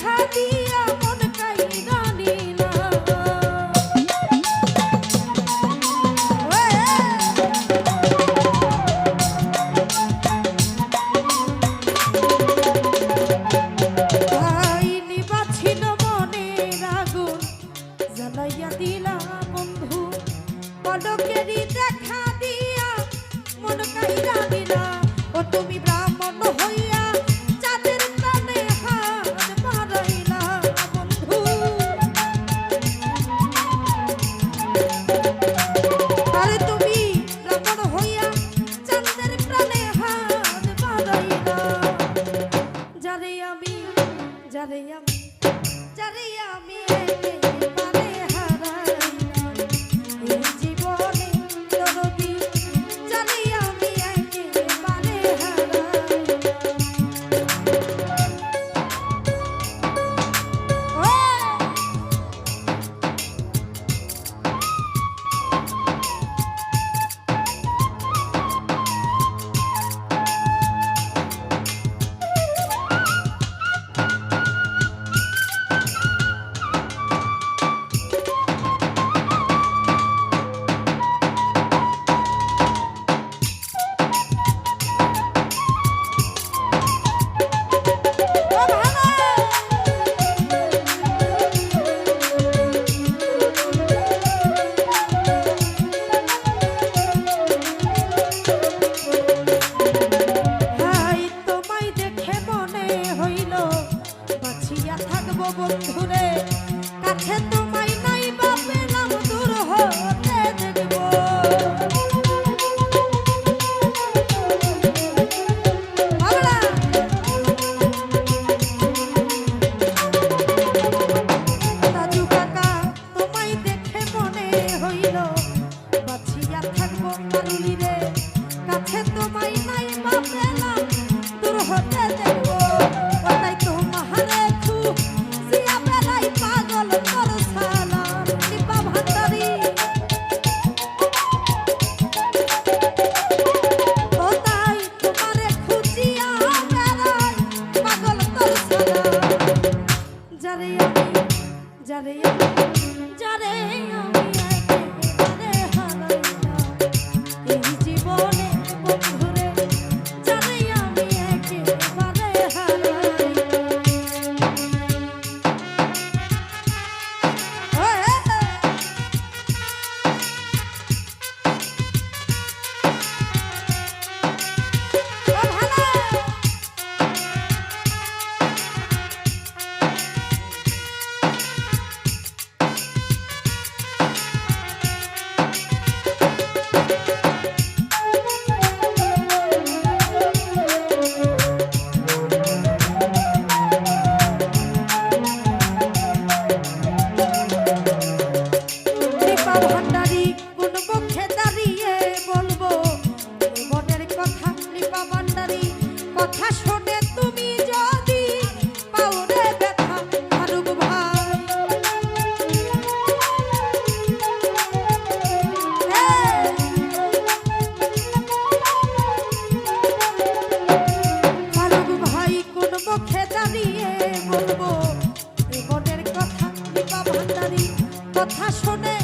দেখা দিয়া যারে আমি রে। কাছে তোমায় নাই বাপে নাম দূর হবে যারে যারে আমি কথা শুনে।